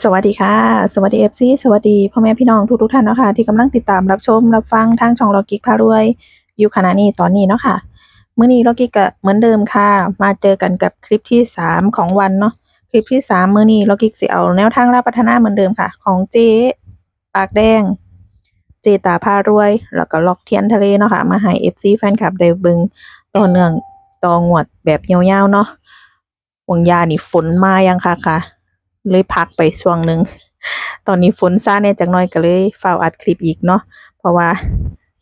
สวัสดีค่ะ สวัสดีเอฟซีสวัสดีพ่อแม่พี่น้องทุกทุกท่านเนาะค่ะที่กำลังติดตามรับชมรับฟังทางช่องลอกิกพารวย อยู่ขณะนี้ตอนนี้เนาะค่ะมื้อนี้ลอกิกก็เหมือนเดิมค่ะ มาเจอกันกับคลิปที่สามของวันเนาะคลิปที่สามมื้อนี้ลอกิกสิเอาแนวทางรับพัฒนาเหมือนเดิมค่ะ ของเจ๊ปากแดง เจตาพารวย แล้วก็ล็อกเทียนทะเลเนาะค่ะมาให้ FC แฟนคลับได้เบิงต่อเนื่องต่องวดแบบยาวๆเนาะวงยานี่ฝนมายังค่ะค่ะ เลยพักไปช่วงหนึ่งตอนนี้ฝนซาแน่จักน่อยก็เลยเฝ้าอัดคลิปอีกเนาะเพราะว่า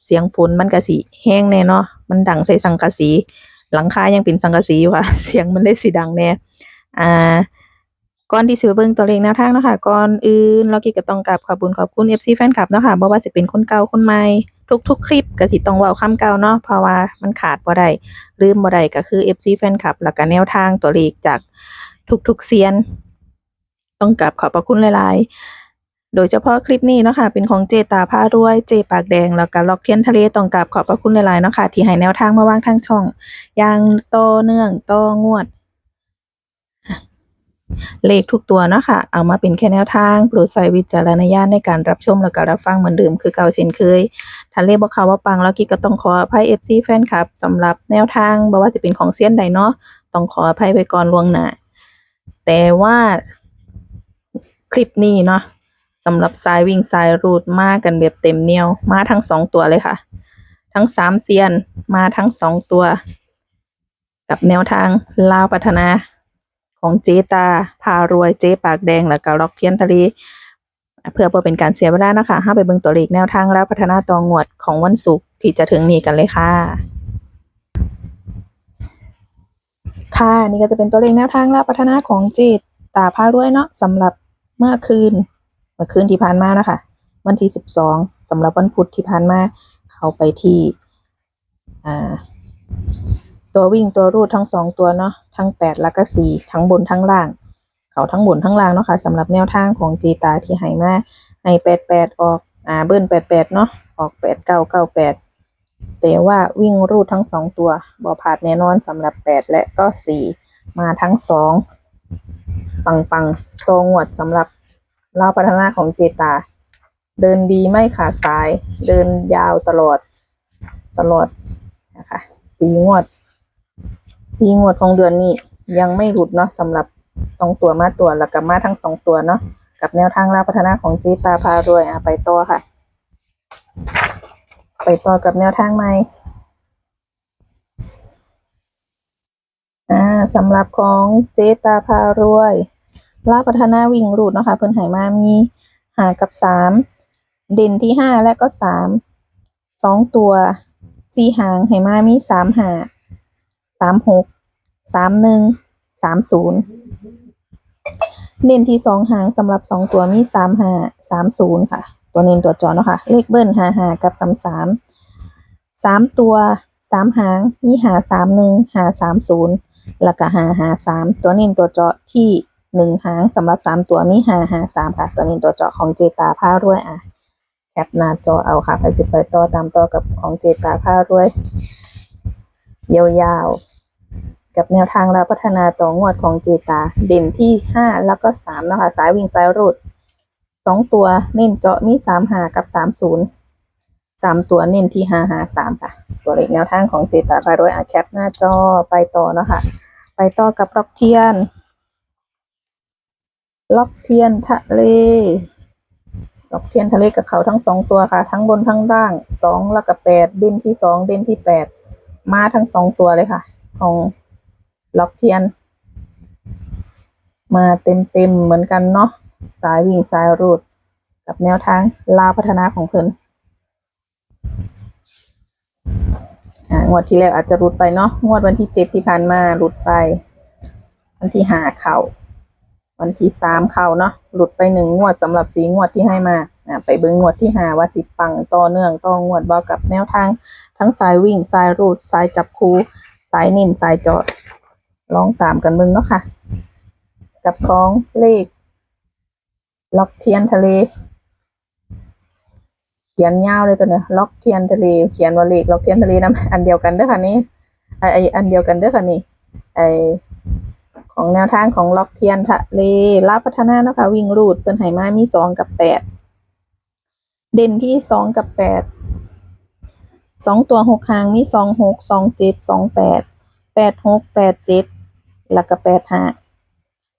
เสียงฝนมันก็สิแห้งแน่เนาะมันดังใส่สังกะสี หลังคายังเป็นสังกะสีอยู่ค่ะ เสียงมันเลยสิดังแน่อ่าก่อนที่สิไปเบิ่งตัวเลขแนวทางนะคะก่อนอื่นเรากิก็ต้องกราบขอบคุญขอบคุณ FC แฟนคลับเนาะค่ะบ่ว่าสิเป็นคนเก่าคนใหม่ทุกๆ คลิปก็สิต้องเว้าคำเก่าเนาะเพราะว่ามันขาดบ่ได้ลืมบ่ได้ก็คือ FC แฟนคลับแล้วก็แนวทางตัวเลขจากทุกๆเซียน ต้องกราบขอบพระคุณหลาย ๆ โดยเฉพาะคลิปนี้เนาะค่ะเป็นของเจตาผ้ารวยเจปากแดงแล้วก็ล็อกเทียนทะเลต้องกราบขอบพระคุณหลาย ๆ เนาะค่ะที่ให้แนวทางมาวางทางช่องอย่างต่อเนื่องต่องวดเลขทุกตัวเนาะค่ะเอามาเป็นแค่แนวทางโปรดใช้วิจารณญาณในการรับชมแล้วก็รับฟังเหมือนเดิมคือเก่าเช่นเคยถ้าเลขบ่เขาว่าปังแล้วกิ๊กก็ต้องขออภัย FC แฟนคลับสำหรับแนวทางบ่ว่าจะเป็นของเซียนใดเนาะต้องขออภัยไว้ก่อนล่วงหน้าแต่ว่า คลิปนี้เนาะสำหรับสายวิ่งสายรูดมากันแบบเต็มเหนียว มาทั้งสองตัวเลยค่ะ ทั้งสามเซียนมาทั้งสองตัว กับแนวทางลาวพัฒนาของเจตา พารวยเจปากแดง แล้วก็ล็อกเทียนทะเลเพื่อเพื่อเป็นการเสียเวลานะคะห้าไปเบิ่งตัวเลขแนวทางแล้วพัฒนาตองวดของวันศุกร์ที่จะถึงนี้กันเลยค่ะ ค่ะนี่ก็จะเป็นตัวเลขแนวทางและพัฒนาของเจตตาพารวยเนาะสำหรับ เมื่อคืน เมื่อคืนที่ผ่านมานะคะ วันที่สิบสองสำหรับวันพุธที่ผ่านมา เขาไปที่ตัววิ่งตัวรูดทั้งสองตัวเนาะ ทั้งแปดแล้วก็สี่ทั้งบนทั้งล่าง เขาทั้งบนทั้งล่างเนาะค่ะสำหรับแนวทางของเจตาที่ให้มาให้แปดแปดออก อ่า เบิ้ลแปดแปดเนาะ ออกแปดเก้าเก้าแปดแต่ว่าวิ่งรูดทั้งสองตัวบ่พลาดแน่นอนสำหรับแปดและก็สี่มาทั้งสอง ปังปังๆตัวงวดสำหรับเราวพัฒนาของเจตา เดินดีไม่ขาดสาย เดินยาวตลอดตลอดนะคะสีงวด สีงวดของเดือนนี้ยังไม่หลุดเนาะสำหรับสองตัวมาตัวแล้วกับมาทั้งสองตัวเนาะกับแนวทางเราวพัฒนาของเจตาพารวยอะไปต่อค่ะ ไปต่อกับแนวทางใหม่ อ่า สำหรับของเจตาพารวยลาพัฒนาวิ่งรูดเนาะคะเพิ่นไหมามีหากับสามเด่นที่ห้าและก็สามสองตัวสี่หางไหมามีสามหาสามหกสามหนึ่งสามศูนย์เน้นที่สองหางสำหรับสองตัวมีสามหาสามศูนย์ค่ะ ตัวเน้นตัวจอเนาะค่ะเลขเบิ้ลหาหากับสามสามสามตัวสามหางมีหาสามหนึ่งหาสามศูนย์ แล้วก็หาหาสามตัวน้นตัวเจาะที่หนึ่งหางสำหรับสามตัวมีหาหาสามค่ะ ตัวน้นตัวเจาะของเจตาผ้ารวยอะแคปหน้าจอเอาค่ะไปจิไปต่อตามต่อกับของเจตาผ้ารวย ยาวๆ กับแนวทางและพัฒนาต่องวดของเจตา เด่นที่ห้าแล้วก็สามนะคะสายวิ่งสายรูดสองตัวเน้นเจาะมีสามหากับสามศูนย์ สามตัวเน้นที่ห้าห้าสามค่ะ ตัวเลขแนวทางของเจตาพารวยอาแคปหน้าจอไปต่อเนาะคะไปต่อกับล็อกเทียน ล็อกเทียนทะเล ล็อกเทียนทะเลกับเขาทั้งสองตัวค่ะ ทั้งบนทั้งล่างสองแล้วกับแปดเด่นที่สองเด่นที่แปดมาทั้งสองตัวเลยค่ะ ของล็อกเทียน มาเต็มเต็มเหมือนกันเนาะสายวิ่งสายรูดกับแนวทางลาพัฒนาของเพิ่น งวดที่แล้วอาจจะรุดไปเนาะงวดวันที่เจ็ดที่ผ่านมาหลุดไป วันที่ห้าเข่า วันที่สามเข่าเนาะหลุดไปหนึ่งงวดสำหรับสีงวดที่ให้มาอ่าไปเบิ้งงวดที่หาว่าสิปังต่อเนื่องต่องวดบ่กับแนวทาง ทั้งสายวิ่งสายรูดสายจับคูสายนิ่นสายจอดลองตามกันเบิ่งเนาะค่ะ กับของเลข ล็อกเทียนทะเล ขียนยาวเลยตัวเนี้ยล็อกเทียนทะเลเขียนวลขล็อกเทียนทะเลนะอันเดียวกันเด้อค่ะนี่ไอไออันเดียวกันเด้อค่ะนี่ไอของแนวทางของล็อกเทียนทะเลลาบพัฒนาเนาะค่ะวิ่งรูดเปิ้นไหมามีสองกับแปดเด่นที่สองกับแปดสองตัวหกหางมีสองหกสองเจ็ดสองแปดแปดหกแปดเจ็ดแล้วก็แปดห้า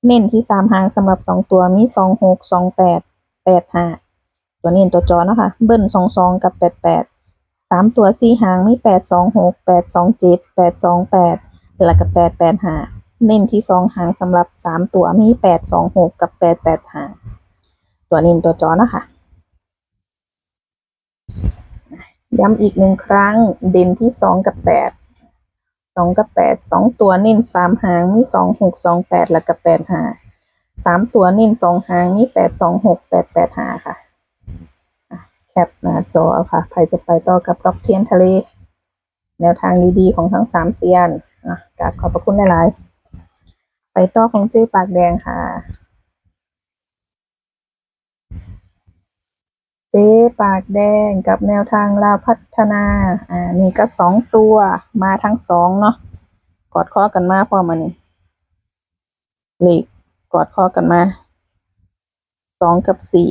เน้นที่สามหางสำหรับสองตัวมีสองหกสองแปดแปดห้า ตัวเน้นตัวจอนะคะเบิ้ลสองสองกับแปดแปดสามตัวสี่หางมีแปดสองหกแปดสองเจ็ดแปดสองแปดแล้วก็แปดแปดห้าเน้นที่สองหางสำหรับสามตัวมีแปดสองหกกับแปดแปดหางตัวเน้นตัวจอนะคะย้ำอีกหนึ่งครั้งเด่นที่สองกับแปดสองกับแปดสองตัวเน้นสามหางมีสองหกสองแปดแล้วกับแปดหาสามตัวเน้นสองหางมีแปดสองหกแปดแปดหาค่ะ แคปหน้าจอค่ะใครจะไปต่อกับร็อกเทียนทะเล แนวทางดีๆของทั้งสามเซียนอะกราบขอบพระคุณหลายๆไปต่อของเจ๊ปากแดงค่ะ เจ๊ปากแดงกับแนวทางลาวพัฒนา อ่า นี่ก็สองตัวมาทั้งสองเนาะ กอดข้อกันมาพอมานี่เลขกอดข้อกันมาสองกับสี่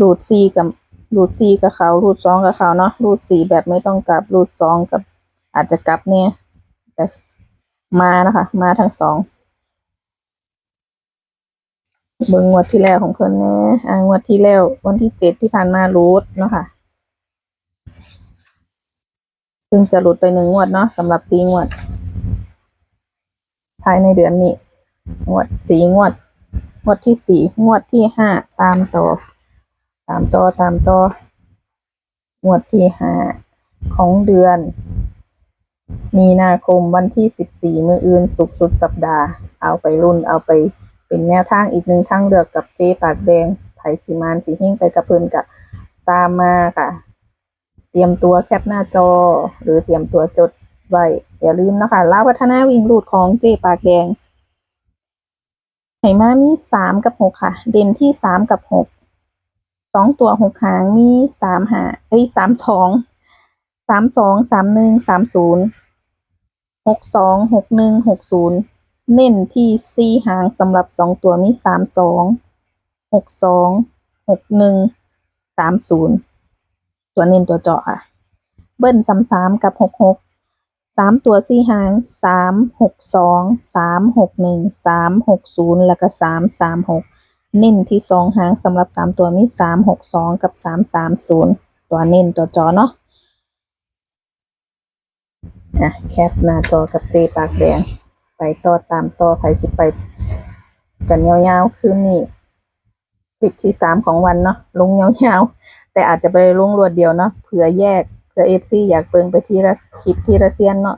รูดสี่กับรูดสี่กับเขารูดสองกับเขาเนาะรูดสี่แบบไม่ต้องกลับรูดสองกับ อาจจะกลับเนี่ยแต่มานะคะ มาทั้งสองเบิ่งงวดที่แล้วของเพิ่นแน่อ่างวดที่แล้ววันที่เจ็ดที่ผ่านมารูดเนาะค่ะเพิ่งจะหลุดไปหนึ่งงวดเนาะสำหรับสีงวด ภายในเดือนนี้ งวดสีงวด งวดที่สี่งวดที่ห้าตามต่อ ตามต่อตามต่องวดที่ห้าของเดือน มีนาคมวันที่สิบสี่มืออื่นสุกสุดสัปดาห์ เอาไปรุ่นเอาไป เป็นแนวทางอีกหนึ่งทางเลือกกับเจปากแดงไผ่จิมานจีหิ่งไปกับเพิ่นกับตามมาค่ะ เตรียมตัวแคปหน้าจอ หรือเตรียมตัวจดไว้ อย่าลืมนะคะลาวพัฒนาวิ่งรูดของเจปากแดงไหมามีสามกับหกค่ะ เด่นที่สามกับหก องตัวหกหางมีสามหาเอ้ยสามสองสามสองสามหนึ่งสามศูนย์หกสองหกหนึ่งหกศูนย์เน้นที่สี่หางสำหรับสองตัวมีสามสองหกสองหกหนึ่งสามศูนย์ตัวเน้นตัวเจาะอะเบิ้ลสามสามกับหกหกสามตัวสี่หางสามหกสองสามหกหนึ่งสามหกศูนย์แล้วก็สามสามหก เน้นที่สองหางสำหรับสามตัวมีสามหกสองกับสามสามศูนย์ตัวเน้นตัวจอเนาะอะแคปหน้าจอกับเจปากแดง ไปต่อตามต่อไปสิไป กันยาวๆคืนนี้คลิปที่สามของวันเนาะลงยาวๆ แต่อาจจะไปลงรวดเดียวเนาะเผื่อแยกเผื่อเอฟซีอยากเปิงไปที่คลิปที่ละเซียนเนาะ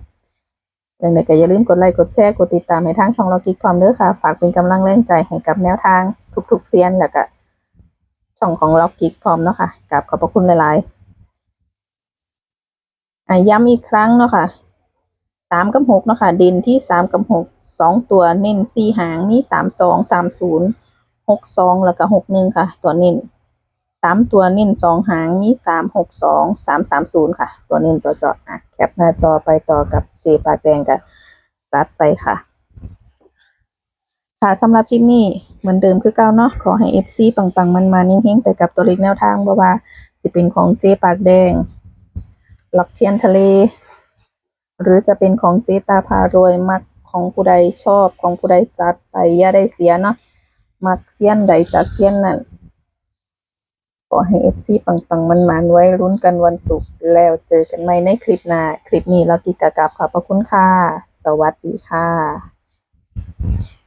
อย่างไรก็อย่าลืมกดไลค์กดแชร์กดติดตามให้ทางช่องเรากิกความเด้อค่ะ ฝากเป็นกำลังแรงใจให้กับแนวทาง ทุกๆเซียนแล้วก็ช่องของเรากิกพร้อมเนาะค่ะกับขอบพระคุณหลายๆอะย้ำอีกครั้งเนาะค่ะสามกับหกเนาะค่ะเด่นที่สามกับหกสองตัวเน้นสี่หางมีสามสองสามศูนย์หกสองแล้วก็หกหนึ่งค่ะ ตัวเน้นสามตัวเน้นสองหางมีสามหกสองสามสามศูนย์ค่ะ ตัวเน้นตัวจาะอะแคปหน้าจอไปต่อกับเจปากแดงกับจัดไปค่ะ ค่ะสำหรับคลิปนี้เหมือนเดิมคือเก่าเนาะขอให้ FC ปังปังมันมานิ่งๆไปกับตัวเลขแนวทางบ่ว่าสิเป็นของเจปากแดงหลักเทียนทะเล หรือจะเป็นของเจตาพารวยมักของผู้ใดชอบของผู้ใดจัดไปอย่าได้เสียเนาะมักเซียนใดจัดเซียนนั่นขอให้เอฟซีปังปังมันมันๆไว้รุ้นกันวันศุกร์แล้วเจอกันใหม่ในคลิปหน้าคลิปนี้เรากิกกะกับขอบพระคุณค่ะสวัสดีค่ะ